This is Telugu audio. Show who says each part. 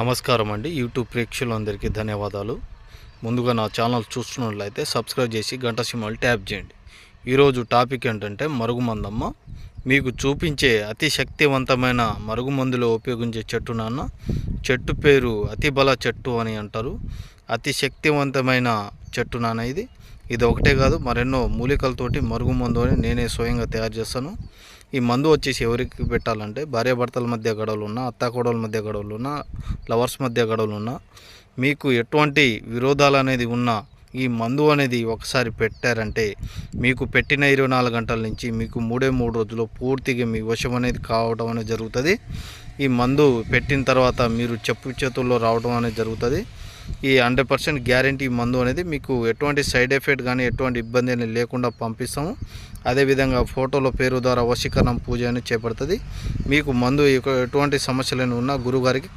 Speaker 1: నమస్కారం అండి యూట్యూబ్ ప్రేక్షకులందరికీ ధన్యవాదాలు. ముందుగా నా ఛానల్ చూస్తున్నట్లయితే సబ్స్క్రైబ్ చేసి గంట సింబల్ ట్యాప్ చేయండి. ఈరోజు టాపిక్ ఏంటంటే మరుగుమందమ్మ. మీకు చూపించే అతి శక్తివంతమైన మరుగుమందులో ఉపయోగించే చెట్టు నాన్న. చెట్టు పేరు అతిబల చెట్టు అని అంటారు. అతి శక్తివంతమైన చెట్టు నాన్న ఇది. ఇది ఒకటే కాదు మరెన్నో మూలికలతోటి మరుగుమందు అని నేనే స్వయంగా తయారు చేస్తాను. ఈ మందు వచ్చేసి ఎవరికి పెట్టాలంటే భార్యాభర్తల మధ్య గడవలు ఉన్నా అత్తాకోడల మధ్య గడవలు ఉన్నా లవర్స్ మధ్య గడవలు ఉన్నా మీకు ఎటువంటి విరోధాలు అనేది ఉన్నా ఈ మందు అనేది ఒకసారి పెట్టారంటే మీకు పెట్టిన ఇరవై నాలుగు గంటల నుంచి మీకు మూడే మూడు రోజుల్లో పూర్తిగా మీ వశం అనేది కావడం అనేది జరుగుతుంది. ఈ మందు పెట్టిన తర్వాత మీరు చెప్పు చేతుల్లో రావడం అనేది జరుగుతుంది. ఈ హండ్రెడ్ పర్సెంట్ గ్యారంటీ మందు అనేది మీకు ఎటువంటి సైడ్ ఎఫెక్ట్ కానీ ఎటువంటి ఇబ్బంది అనేది లేకుండా పంపిస్తాము. అదేవిధంగా ఫోటోలో పేరు ద్వారా వశీకరణం పూజ అనేది చేపడుతుంది. మీకు మందు ఎటువంటి సమస్యలను ఉన్నా గురుగారికి